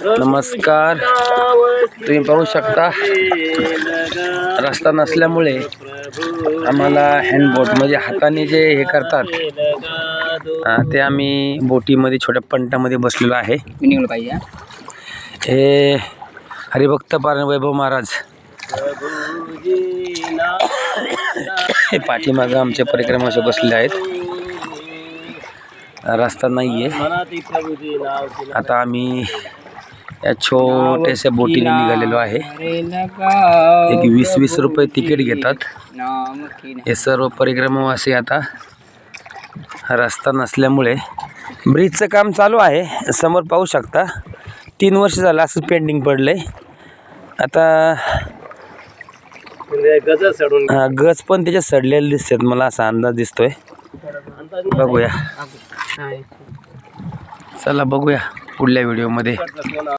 नमस्कार. तुम्ही पाहू शकता रस्ता नसल्यामुळे आम्हाला हँडबोट म्हणजे हाताने जे हे करतात ते आम्ही बोटीमध्ये छोट्या पंटामध्ये बसलेलो आहे. हा. हरिभक्त पारायण वैभव महाराज. हे पाठीमागं आमचे परिक्रमा असे बसलेले आहेत. रस्ता नाही आहे आता आम्ही या छोट्याशा बोटीने निघालेलो आहे. एक वीस वीस रुपये तिकीट घेतात. हे सर्व परिक्रमावासी आता रस्ता नसल्यामुळे ब्रिजचं काम चालू आहे. समोर पाहू शकता. तीन वर्ष झालं असंच पेंडिंग पडलं आहे आता हा, गज पण त्याच्यात सडलेले दिसतात. मला असा अंदाज दिसतोय. बघूया. चला बघूया पुढल्या व्हिडिओमध्ये.